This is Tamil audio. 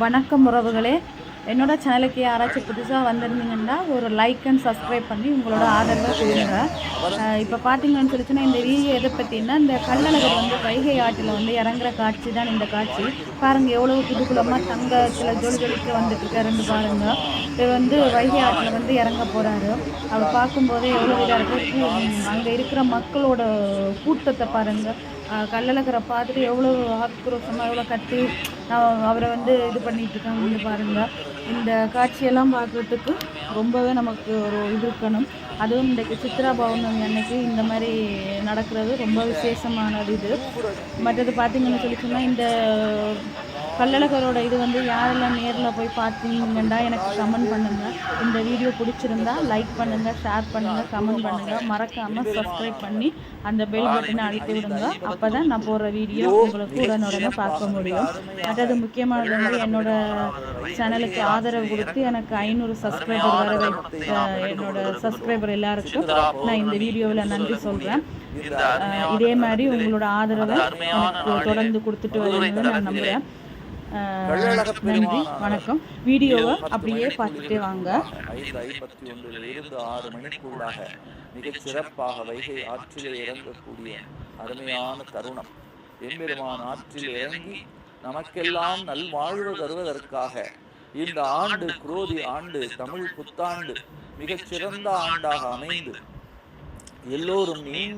வணக்கம் உறவுகளே. என்னோடய சேனலுக்கு யாராச்சும் புதுசாக வந்திருந்தீங்கன்னா ஒரு லைக் அண்ட் சப்ஸ்கிரைப் பண்ணி உங்களோட ஆதரவை கொடுங்க. இப்போ பார்த்தீங்கன்னு சொல்லிச்சுன்னா இந்த வீடியோ எதை பற்றினா இந்த கள்ளழகர் வந்து வைகை ஆற்றில் வந்து இறங்குற காட்சி தான் இந்த காட்சி. பாருங்கள் எவ்வளோ புதுக்குலமாக தங்கத்தில் ஜொலி ஜொலிக்க வந்துட்டு ரெண்டு பாருங்க. இவர் வந்து வைகை ஆற்றில் வந்து இறங்க போகிறாரு அவர் பார்க்கும்போதே எவ்வளோ இதாக இருக்குது அங்கே இருக்கிற மக்களோட கூட்டத்தை பாருங்கள் கல்லழகரை பார்த்துட்டு எவ்வளோ ஆக்ரோஷமாக எவ்வளோ கத்தி நான் அவரை வந்து இது பண்ணிகிட்ருக்காங்க இருக்காங்க பாருங்கள் பாருங்க. இந்த காட்சியெல்லாம் பார்க்குறதுக்கு ரொம்பவே நமக்கு ஒரு இது இருக்கணும். அதுவும் இன்றைக்கு சித்ரா பௌர்ணமி அன்னைக்கு இந்த மாதிரி நடக்கிறது ரொம்ப விசேஷமானது இது. மற்றது பார்த்திங்கன்னு சொல்லி சொன்னால் இந்த கள்ளழகரோட இது வந்து யாரெல்லாம் நேரில் போய் பார்த்தீங்கன்னா எனக்கு கமெண்ட் பண்ணுங்கள் இந்த வீடியோ பிடிச்சிருந்தா லைக் பண்ணுங்கள் ஷேர் பண்ணுங்கள் கமெண்ட் பண்ணுங்கள் மறக்காமல் சப்ஸ்கிரைப் பண்ணி அந்த பெல் பட்டனை அழுத்தி விடுங்க. அப்போ தான் நான் போடுற வீடியோ உங்களுக்கு உடனுடனே பார்க்க முடியும். மற்றது முக்கியமானது வந்து என்னோட சேனலுக்கு ஆதரவு கொடுத்து எனக்கு ஐநூறு சப்ஸ்கிரைபர் வர வைத்த என்னோட சப்ஸ்கிரைபர் எல்லாருக்கும் நான் இந்த வீடியோவில் நன்றி சொல்கிறேன் இதே மாதிரி உங்களோட ஆதரவை எனக்கு தொடர்ந்து கொடுத்துட்டு வருவீங்கன்னு நான் நம்புகிறேன் நன்றி வணக்கம். வீடியோவை அப்படியே பார்த்துட்டே வாங்க. ஐந்து ஐம்பத்தி ஒன்றில் இருந்து ஆறு மணிக்குள்ளாக மிகச் சிறப்பாக வைகை ஆற்றிலே இறங்கக்கூடிய அருமையான தருணம். எம்பெருமான் ஆற்றில் இறங்கி நமக்கெல்லாம் நல்வாழ்வு தருவதற்காக இந்த ஆண்டு குரோதி ஆண்டு தமிழ் புத்தாண்டு மிகச் சிறந்த ஆண்டாக அமைந்து எல்லோரும் நீண்ட